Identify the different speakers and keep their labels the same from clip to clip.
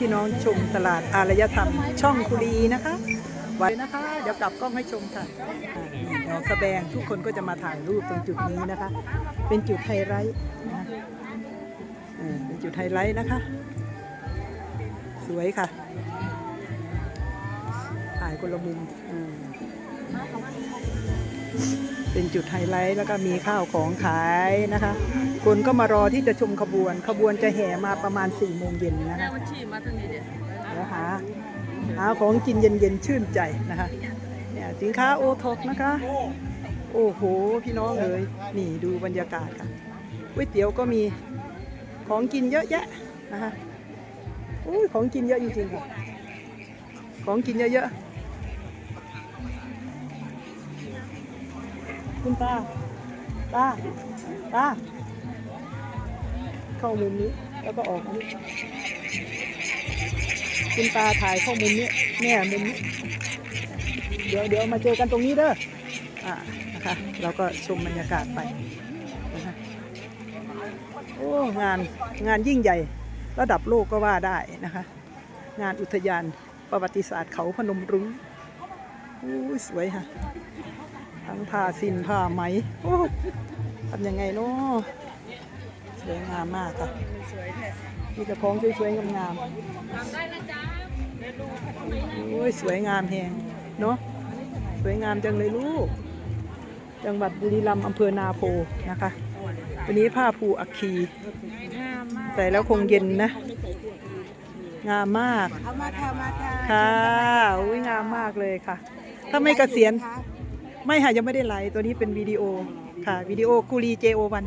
Speaker 1: พี่น้องชมตลาดอารยธรรม ช่องคุรีนะคะไว้นะคะ เดี๋ยวกลับกล้องให้ชมค่ะดอกสแบงทุกคนก็จะมาถ่ายรูปตรงจุดนี้นะคะ เป็นจุดไฮไลท์นะเป็นจุดไฮไลท์นะคะ สวยค่ะ ถ่ายคนละมุม เป็นจุดไฮไลท์แล้วก็มีข้าวของขายนะคะ คนก็มารอที่จะชมขบวน ขบวนจะแห่มาประมาณ4ี่โมงเย็นนะคะ
Speaker 2: มันฉี่มาตรงนี้เด็ด
Speaker 1: แล้วหาหาของกินเย็นๆชื่นใจนะคะเนี่ยสินค้าโอท็อปนะคะ โอ้โห พี่น้องเอ๋ยนี่ดูบรรยากาศค่ะก๋วยเตี๋ยวก็มีของกินเยอะแยะนะคะอุ้ยของกินเยอะจริงๆค่ะของกินเยอะๆ คุณตาตาตาเข้ามุมนี้ แล้วก็ออกนี้คุณตาถ่ายเข้ามุมนี้แม่มุมนี้ เดี๋ยวเดี๋ยวมาเจอกันตรงนี้เด้ออ่านะคะเราก็ชมบรรยากาศไปนะคะโอ้งานงานยิ่งใหญ่ ระดับโลกก็ว่าได้นะคะ งานอุทยานประวัติศาสตร์เขาพนมรุ้งอู้สวยค่ะ ทั้งผ้าสินผ้าไหมโอ้ทำยังไงเนาะสวยงามมากค่ะมีแต่ของสวยๆงามๆโอ้ยสวยงามแฮงเนาะสวยงามจังเลยลูก จังหวัดบุรีรัมย์อำเภอนาโพนะคะ วันนี้ผ้าภูอัคคีใส่แล้วคงเย็นนะงามมาก
Speaker 2: เอามาค่ะมาค่ะ
Speaker 1: ค่ะอุ้ยงามมากเลยค่ะ ถ้าไม่เกษียณ ไม่ค่ะยังไม่ได้ไลฟ์ตัวนี้เป็นวิดีโอค่ะวิดีโอกุรีเจโอวัน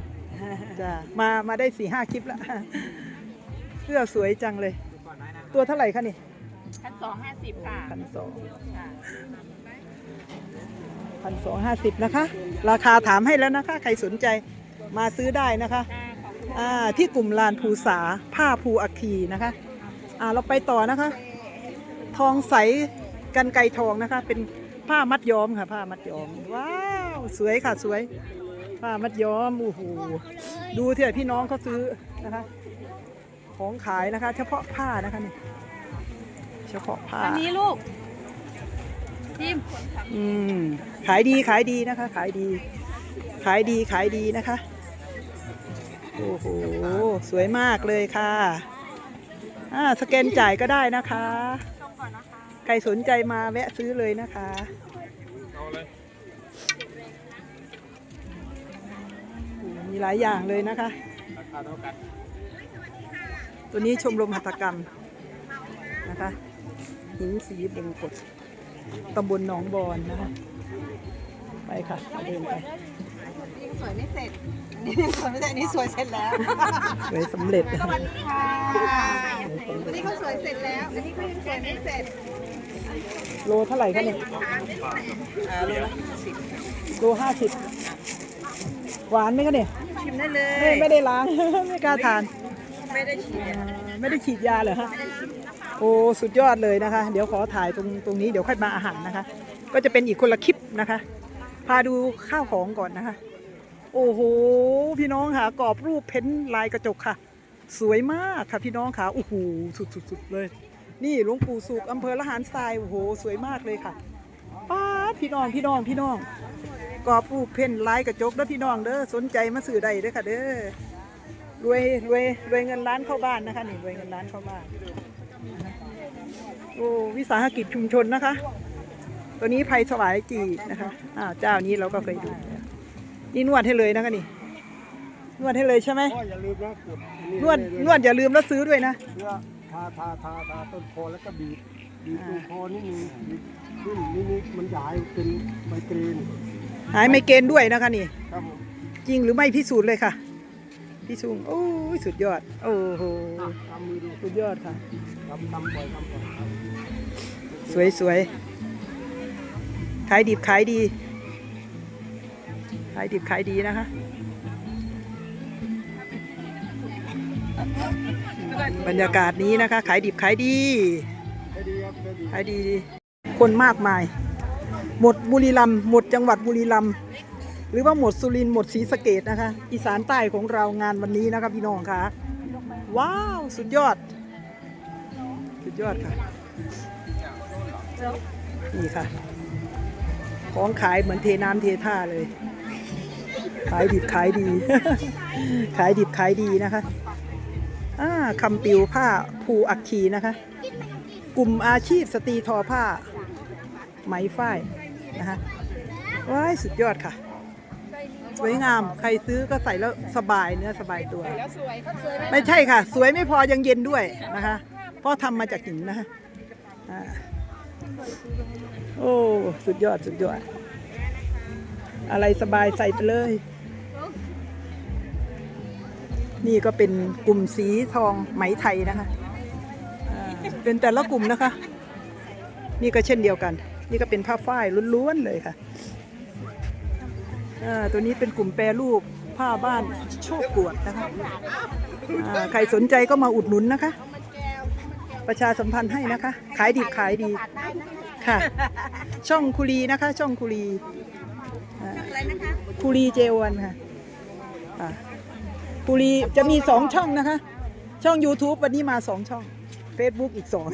Speaker 1: จ้ะมามาได้สี่ห้าคลิปแล้วเสื้อสวยจังเลย ตัวเท่าไหร่คะนี่
Speaker 2: พันสองห้าสิบค่ะ
Speaker 1: พันสอง
Speaker 2: ค่ะ
Speaker 1: พันสองห้าสิบนะคะ ราคาถามให้แล้วนะคะ ใครสนใจมาซื้อได้นะคะอ่าที่กลุ่มลานภูษาผ้าภูอัคคีนะคะอ่าเราไปต่อนะคะ ทองใสกันไกรทองนะคะ เป็น ผ้ามัดย้อมค่ะ ผ้ามัดย้อม ว้าว สวยค่ะสวย ผ้ามัดย้อมโอ้โหดูเถอะพี่น้องเขาซื้อนะคะ ของขายนะคะ เฉพาะผ้านะคะนี่เฉพาะผ้า
Speaker 2: อันนี้ลูกทิม
Speaker 1: อืมขายดีขายดีนะคะ ขายดี ขายดีขายดีนะคะโอ้โหสวยมากเลยค่ะอ่าสแกนจ่ายก็ได้นะคะ
Speaker 2: ชมก่อนนะ คะ
Speaker 1: ใครสนใจมาแวะซื้อเลยนะคะโอ้มีหลายอย่างเลยนะคะ ตัวนี้ชมรมหัตถกรรมนะคะ หินสีบงกฎตำบลหนองบอนนะคะ ไปค่ะเดินไป
Speaker 2: ยังสวยไม่เสร็จนี่สวยไม่เสร็จนี่สวยเสร็จแล้ว
Speaker 1: สวยสำเร็จ
Speaker 2: ค่ะอันนี้ก็สวยเสร็จแล้วอันนี้ก็ยังสวยไม่เสร็จ
Speaker 1: โลเท่าไหร่คะเนี่ย
Speaker 2: อ่าโลละสิบ
Speaker 1: โลห้าสิบหวานไหมคะเนี่ย
Speaker 2: ชิมได้เล
Speaker 1: ไม่
Speaker 2: ย
Speaker 1: ไม่ได้ล้าง ไม่กล้าทาน
Speaker 2: ไม่ได้ชิม
Speaker 1: อ่าไม่ได้ฉีดยาเหรอฮะ โอ้ สุดยอดเลยนะคะ เดี๋ยวขอถ่ายตรงตรงนี้เดี๋ยวค่อยมาอาหารนะคะ ก็จะเป็นอีกคนละคลิปนะคะ พาดูข้าวของก่อนนะคะ โอ้โห พี่น้องค่ะกรอบรูปเพ้นท์ลายกระจกค่ะ สวยมากค่ะพี่น้องค่ะโอ้โหสุดๆๆเลย นี่หลวงปู่สุกอำเภอละหารทรายโอ้โหสวยมากเลยค่ะป้าพี่น้องพี่น้องพี่น้องกอบรูปเพ้นท์ลายกระจกเด้อพี่น้องเด้อสนใจมาซื้อได้เด้อค่ะเด้อรวยรวยรวยเงินล้านเข้าบ้านนะคะนี่รวยเงินล้านเข้าบ้านโอ้วิสาหกิจชุมชนนะคะ ตัวนี้ภัยสวายจีนะคะอ้าวเจ้านี้เราก็เคยดูนี่นวดให้เลยนะคะนี่นวดให้เลยใช่ไหม
Speaker 3: น
Speaker 1: วดนวดอย่าลืมแล้วซื้อด้วยนะ
Speaker 3: ทาทาทาทาต้นคอแล้วก็บีบบีบตรงคอนิดนึงบีบขึ้นนิดนึงมันจะหายเป็นไมเกรน
Speaker 1: หายไมเกรนด้วยนะคะนี่
Speaker 3: ครับผม
Speaker 1: จริงหรือไม่พิสูจน์เลยค่ะ พี่ซุงโอ้ยสุดยอด โอ้โห
Speaker 3: อะทำมือดู
Speaker 1: สุดยอดค่ะ
Speaker 3: ทำทำบ่อยทำบ่อยครับ
Speaker 1: สวยสวยขายดิบขายดีขายดิบขายดีนะคะ บรรยากาศนี้นะคะ ขายดิบขาย
Speaker 3: ดี
Speaker 1: ขายดี คนมากมาย หมดบุรีรัมย์หมดจังหวัดบุรีรัมย์หรือว่าหมดสุรินทร์หมดศรีสะเกดนะคะ อีสานใต้ของเรางานวันนี้นะคะพี่น้องค่ะว้าวสุดยอด สุดยอดค่ะ นี่ค่ะ ของขายเหมือนเทน้ำเทท่าเลย ขายดิบขายดี ขายดิบขายดีนะคะ อ่าคำปิวผ้าภูอักคีนะคะ กลุ่มอาชีพสตรีทอผ้า ไหมฝ้ายนะคะว้ายสุดยอดค่ะ สวยงามใครซื้อก็ใส่แล้วสบายเนื้อสบายตัว
Speaker 2: ไม่
Speaker 1: ใช่ค่ะ สวยไม่พอยังเย็นด้วยนะคะเพราะทำมาจากหินนะคะโอ้ สุดยอดสุดยอด อะไรสบายใส่ไปเลย นี่ก็เป็นกลุ่มสีทองไหมไทยนะคะเป็นแต่ละกลุ่มนะคะ นี่ก็เช่นเดียวกัน นี่ก็เป็นผ้าฝ้ายล้วนๆเลยค่ะอ่าตัวนี้เป็นกลุ่มแปรรูปผ้าบ้านโชคกวดนะคะใครสนใจก็มาอุดหนุนนะคะ ประชาสัมพันธ์ให้นะคะ ขายดีขายดีค่ะ ช่องคุรีนะคะ ช่องคุรี
Speaker 2: คะ
Speaker 1: คุรีเจวันค่ะ อ่าคุรีจะมีสองช่องนะคะ ช่อง YouTube วันนี้มาสองช่อง Facebook อีกสอง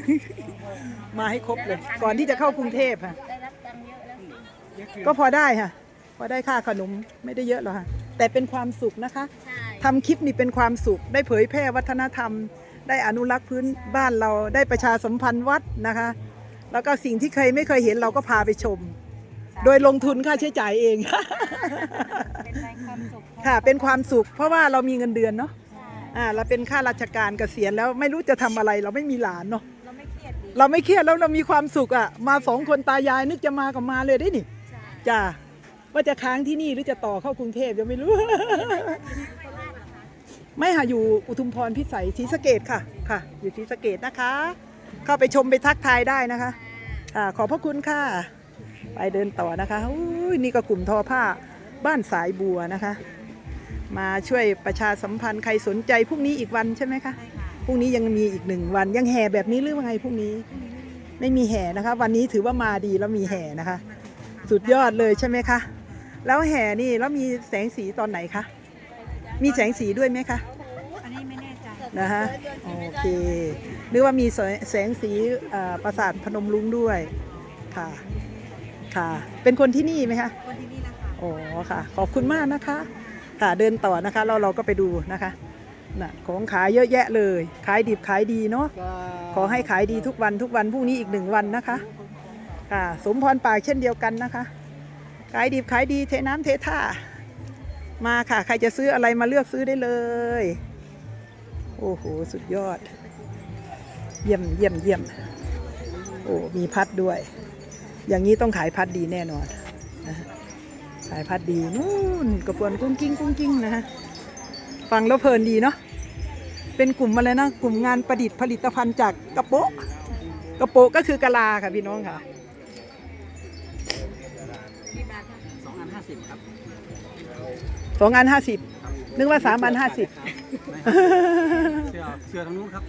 Speaker 1: มาให้ครบเลย ก่อนที่จะเข้ากรุงเทพค่ะ
Speaker 2: ได้รับตังค์เยอะแล้ว
Speaker 1: ก็พอได้ค่ะ พอได้ค่าขนมไม่ได้เยอะหรอกค่ะ แต่เป็นความสุขนะคะ
Speaker 2: ใช่
Speaker 1: ทำคลิปนี่เป็นความสุข ได้เผยแพร่วัฒนธรรม ได้อนุรักษ์พื้นบ้านเราได้ประชาสัมพันธ์วัดนะคะ แล้วก็สิ่งที่เคยไม่เคยเห็นเราก็พาไปชม โดยลงทุนค่าใช้จ่ายเอง
Speaker 2: เป็นแรงความสุข
Speaker 1: ค่ะ เป็นความสุข เพราะว่าเรามีเงินเดือนเนาะ
Speaker 2: ใช่
Speaker 1: อ่า เราเป็นข้าราชการเกษียณแล้วไม่รู้จะทำอะไรเราไม่มีหลานเนาะ
Speaker 2: เราไม่เครียดดี
Speaker 1: เราไม่เครียดแล้วเรามีความสุขอะมาสองคนตายายนึกจะมาก็มาเลยได้นี่
Speaker 2: ใช่
Speaker 1: จ้าว่าจะค้างที่นี่หรือจะต่อเข้ากรุงเทพยังไม่รู้ ไม่ค่ะอยู่อุทุมพรพิสัยศรีสะเกดค่ะค่ะ อยู่ศรีสะเกดนะคะ เข้าไปชมไปทักทายได้นะคะค่ะขอบพระคุณค่ะ ไปเดินต่อนะคะอุ้ยนี่ก็กลุ่มทอผ้าบ้านสายบัวนะคะ มาช่วยประชาสัมพันธ์ใครสนใจพรุ่งนี้อีกวันใช่ไหมคะพรุ่งนี้ยังมีอีกหนึ่งวันยังแห่แบบนี้หรือว่าไงพรุ่งนี้ ไม่มีแห่นะคะ วันนี้ถือว่ามาดีแล้วมีแห่นะคะ สุดยอดเลยใช่ไหมคะแล้วแห่นี่แล้วมีแสงสีตอนไหนคะมีแสงสีด้วยไหมคะ
Speaker 2: อันนี้ไม่แน่ใจ
Speaker 1: นะฮะโอเคหรือว่ามีแสงสีปราสาทพนมรุ้งด้วยค่ะ ค่ะ เป็นคนที่นี่ไหมคะ
Speaker 2: คนที่นี่นะคะ
Speaker 1: อ๋อค่ะ ขอบคุณมากนะคะ ค่ะเดินต่อนะคะเราเราก็ไปดูนะคะน่ะของขายเยอะแยะเลย ขายดิบขายดีเนาะขอให้ขายดีทุกวันทุกวันพรุ่งนี้อีกหนึ่งวันนะคะ ค่ะ สมพรปากเช่นเดียวกันนะคะ ขายดิบขายดีเทน้ำเทท่า มาค่ะ ใครจะซื้ออะไรมาเลือกซื้อได้เลย โอ้โห สุดยอด เยี่ยมเยี่ยมเยี่ยมโอ้มีพัดด้วย อย่างนี้ต้องขายพัดดีแน่นอนนะฮะขายพัดดีนู่นกระปวนกุ้งกิ้งกุ้งกิ้งนะฮะฟังแล้วเพลินดีเนาะเป็นกลุ่มอะไรนะกลุ่มงานประดิษฐ์ผลิตภัณฑ์จากกระโปะกระโปะก็คือกะลาค่ะพี่น้องค่ะ
Speaker 2: กี่บาทคะ
Speaker 4: สองอันห้าสิบครับ
Speaker 1: สองอันห้าสิบนึกว่าสามอันห้าสิบ
Speaker 4: เสื้อเสื้อทางนู้นครับ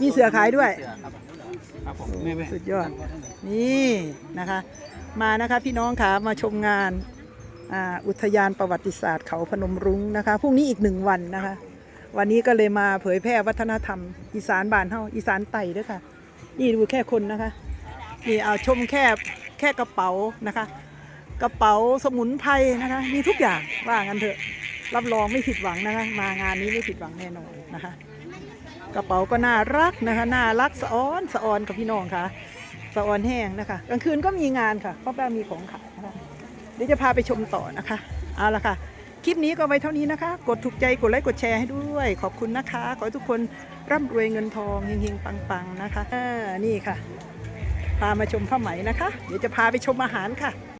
Speaker 1: มีเสือขายด้วย
Speaker 4: เสื้อ ครับครับผมแม่แม่
Speaker 1: สุดยอด นี่นะคะ มานะคะพี่น้องค่ะมาชมงานอ่าอุทยานประวัติศาสตร์เขาพนมรุ้งนะคะพรุ่งนี้อีกหนึ่งวันนะคะ วันนี้ก็เลยมาเผยแพร่วัฒนธรรม อีสานบ้านเฮาอีสานไต่ด้วยค่ะ นี่ดูแค่คนนะคะนี่เอาชมแค่แค่กระเป๋านะคะ กระเป๋าสมุนไพรนะคะมีทุกอย่างว่างั้นเถอะรับรองไม่ผิดหวังนะคะ มางานนี้ไม่ผิดหวังแน่นอนนะคะ กระเป๋าก็น่ารักนะคะน่ารักสะอ้อนสะออนกับพี่น้องค่ะสะออนแห้งนะคะกลางคืนก็มีงานค่ะพราะว่มีของขายนะคะเดี๋ยวจะพาไปชมต่อนะคะเอาละค่ะ คลิปนี้ก็ไว้เท่านี้นะคะ กดถูกใจกดไลค์กดแชร์ให้ด้วย ขอบคุณนะคะ ขอให้ทุกคนร่ำรวยเงินทองเฮงๆปังๆนะคะอ่านี่ค่ะ พามาชมผ้าไหมนะคะ เดี๋ยวจะพาไปชมอาหารค่ะ